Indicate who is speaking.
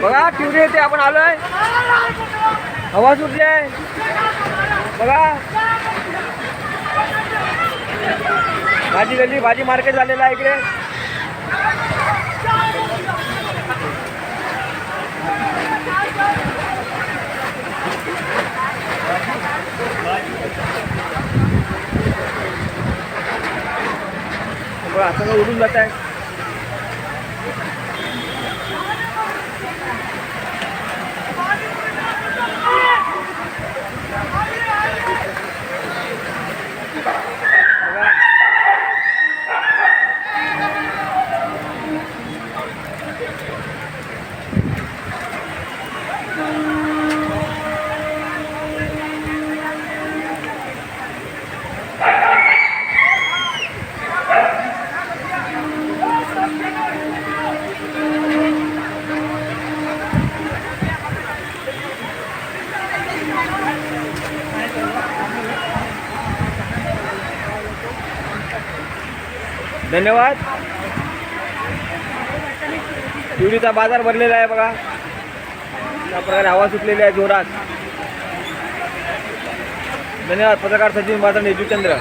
Speaker 1: बघा ट्युरी येते आपण आलोय. हवा सुटली आहे बघा. भाजी गल्ली भाजी मार्केट झालेलं आहे इकडे. असं उडून जात आहे. धन्यवाद. शिवडीचा बाजार भरलेला आहे बघा. त्या प्रकारे हवा सुटलेली आहे जोरात. धन्यवाद. पत्रकार सचिन बाजार नेतृचंद्र